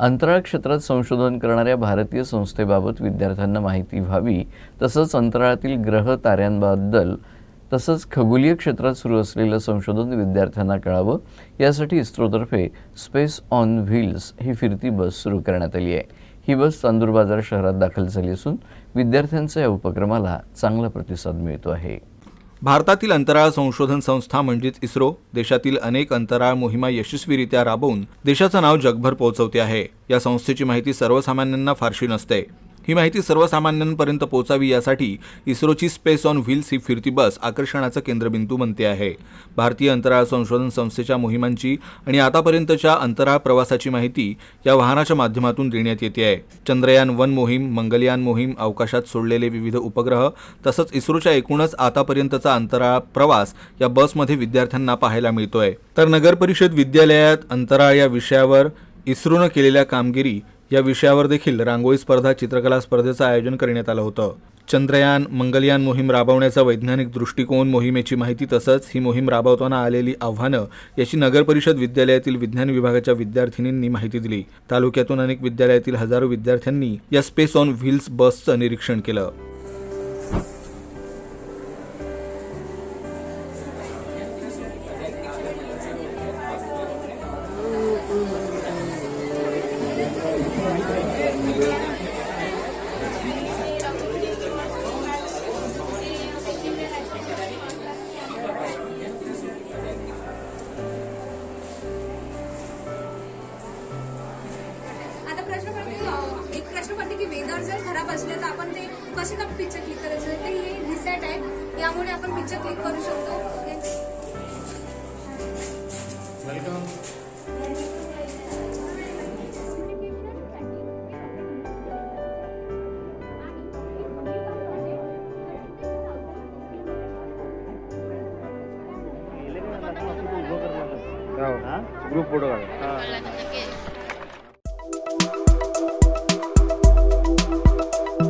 अंतराळ क्षेत्रात संशोधन करणाऱ्या भारतीय संस्थेबाबत विद्यार्थ्यांना माहिती व्हावी तसंच अंतराळातील ग्रह ताऱ्यांबद्दल तसंच खगोलीय क्षेत्रात सुरू असलेलं संशोधन विद्यार्थ्यांना कळावं यासाठी इस्रोतर्फे स्पेस ऑन व्हील्स ही फिरती बस सुरू करण्यात आली आहे. ही बस चांदूर बाजार शहरात दाखल झाली असून विद्यार्थ्यांचा या उपक्रमाला चांगला प्रतिसाद मिळतो आहे. भारतातील अंतराळ संशोधन संस्था म्हणजेच इस्रो देशातील अनेक अंतराळ मोहिमा यशस्वीरित्या राबवून देशाचं नाव जगभर पोहोचवते आहे. या संस्थेची माहिती सर्वसामान्यांना फारशी नसते. ही माहिती सर्वसामान्यांपर्यंत पोहोचावी यासाठी इस्रोची स्पेस ऑन व्हील्स ही फिरती बस आकर्षणाचा केंद्रबिंदू बनते आहे. भारतीय अंतराळ संशोधन संस्थेच्या मोहिमांची आणि आतापर्यंतच्या अंतराळ प्रवासाची माहिती या वाहनाच्या माध्यमातून देण्यात येते आहे. चंद्रयान वन मोहीम मंगलयान मोहीम अवकाशात सोडलेले विविध उपग्रह तसंच इस्रोच्या एकूणच आतापर्यंतचा अंतराळ प्रवास या बसमध्ये विद्यार्थ्यांना पाहायला मिळतोय. तर नगर परिषद विद्यालयात अंतराळ या विषयावर इस्रोनं केलेल्या कामगिरी या विषयावर देखील रांगोळी स्पर्धा चित्रकला स्पर्धेचं आयोजन करण्यात आलं होतं. चंद्रयान मंगलयान मोहीम राबवण्याचा वैज्ञानिक दृष्टिकोन मोहिमेची माहिती तसंच ही मोहीम राबवताना आलेली आव्हानं याची नगर परिषद विद्यालयातील विज्ञान विभागाच्या विद्यार्थिनींनी माहिती दिली. तालुक्यातून अनेक विद्यालयातील हजारो विद्यार्थ्यांनी या स्पेस ऑन व्हील्स बसचं निरीक्षण केलं. असले तर आपण ते कसे का पिक्चर क्लिक करायचं? ते हे डिसाईड आहे. यामुळे आपण पिक्चर क्लिक करू शकतो. ग्रुप ఫోటో కాదు